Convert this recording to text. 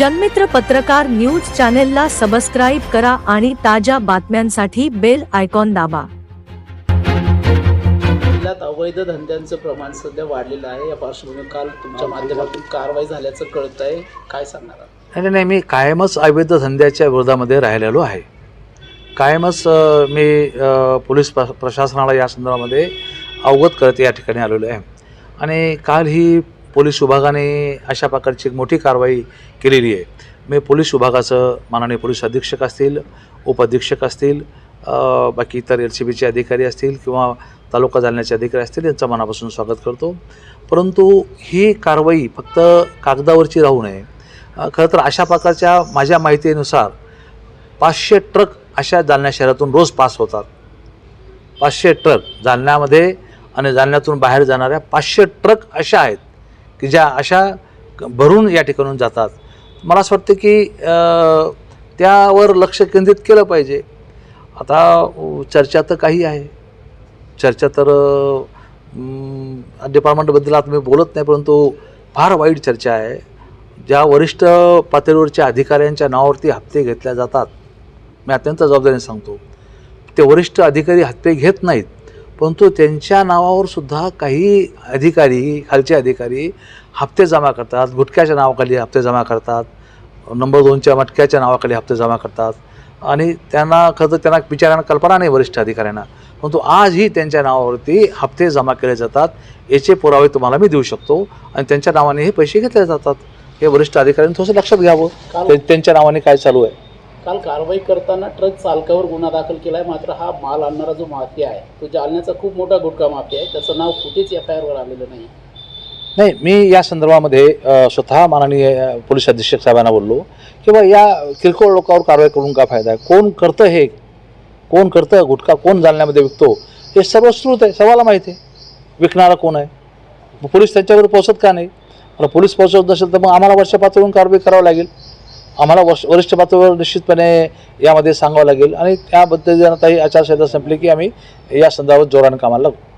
जनमित्र पत्रकार न्यूज चॅनेलला सबस्क्राईब करा आणि ताज्या बातम्यांसाठी बेल आयकॉन दाबा. जिल्ह्यात अवैध धंद्यांचं प्रमाण सध्या वाढलेलं आहे. या पार्श्वभूमीवर काल तुमच्या माध्यमातून कारवाई झाल्याचं कळत आहे काय सांगणार आहात? नाही नाही मी कायमच अवैध धंद्याच्या विरोधामध्ये राहिलेलो आहे. कायमच अ, मी अ, पोलीस प्र प्रशासनाला या संदर्भामध्ये अवगत करत या ठिकाणी आलेलो आहे. आणि काल ही पोलीस विभागाने अशा प्रकारची एक मोठी कारवाई केलेली आहे. मी पोलीस विभागाचं माननीय पोलीस अधीक्षक असतील उपअधीक्षक असतील बाकी इतर एल सी बीचे अधिकारी असतील किंवा तालुका जालन्याचे अधिकारी असतील यांचं मनापासून स्वागत करतो. परंतु ही कारवाई फक्त कागदावरची राहू नये. खरं तर अशा प्रकारच्या माझ्या माहितीनुसार पाचशे ट्रक अशा जालन्या शहरातून रोज पास होतात. पाचशे ट्रक जालन्यामध्ये आणि जालन्यातून बाहेर जाणाऱ्या पाचशे ट्रक अशा आहेत. की ज्या अशा भरून या ठिकाणून जातात. मला असं वाटतं की त्यावर लक्ष केंद्रित केलं पाहिजे. आता चर्चा तर काही आहे. चर्चा तर डिपार्टमेंटबद्दल आता मी बोलत नाही परंतु फार वाईट चर्चा आहे. ज्या वरिष्ठ पातळीवरच्या अधिकाऱ्यांच्या नावावरती हप्ते घेतल्या जातात मी अत्यंत जबाबदारीने सांगतो. ते वरिष्ठ अधिकारी हप्ते घेत नाहीत. परंतु त्यांच्या नावावर सुद्धा काही अधिकारी खालचे अधिकारी हप्ते जमा करतात. गुटख्याच्या नावाखाली हप्ते जमा करतात. नंबर दोनच्या मटक्याच्या नावाखाली हप्ते जमा करतात. आणि त्यांना खरं तर त्यांना बिचाऱ्यांना कल्पना नाही वरिष्ठ अधिकाऱ्यांना. परंतु आजही त्यांच्या नावावरती हप्ते जमा केले जातात. याचे पुरावे तुम्हाला मी देऊ शकतो. आणि त्यांच्या नावाने हे पैसे घेतले जातात. हे वरिष्ठ अधिकाऱ्यांनी थोडंसं लक्षात घ्यावं. त्यांच्या नावाने काय चालू आहे? काल कारवाई करताना ट्रक चालकावर गुन्हा दाखल केला आहे मात्र हा माल आणणारा जो माफिया आहे तो जालन्याचा खूप मोठा गुटखा माफिया आहे. त्याचं नाव कुठेच एफ आय आरवर आलेलं नाही. नाही मी या संदर्भामध्ये अ, स्वतः माननीय अ, पोलीस अधीक्षक साहेबांना बोललो की बा या किरकोळ लोकांवर कारवाई करून का फायदा आहे? कोण करतं हे? कोण करतं गुटखा? कोण जालन्यामध्ये विकतो? हे सर्व स्रोत आहे सर्वाला माहिती आहे. विकणारा कोण आहे? मग पोलीस त्यांच्यावर पोहोचत का नाही? मला पोलीस पोहोचत नसेल तर मग आम्हाला वर्ष पातळीवरून कारवाई करावी लागेल. आम्हाला वर्ष वरिष्ठ पातळीवर निश्चितपणे यामध्ये सांगावं लागेल. आणि त्या पद्धतीनं आता ही आचारसंहिता संपली की आम्ही या संदर्भात जोरानं कामाला लागू.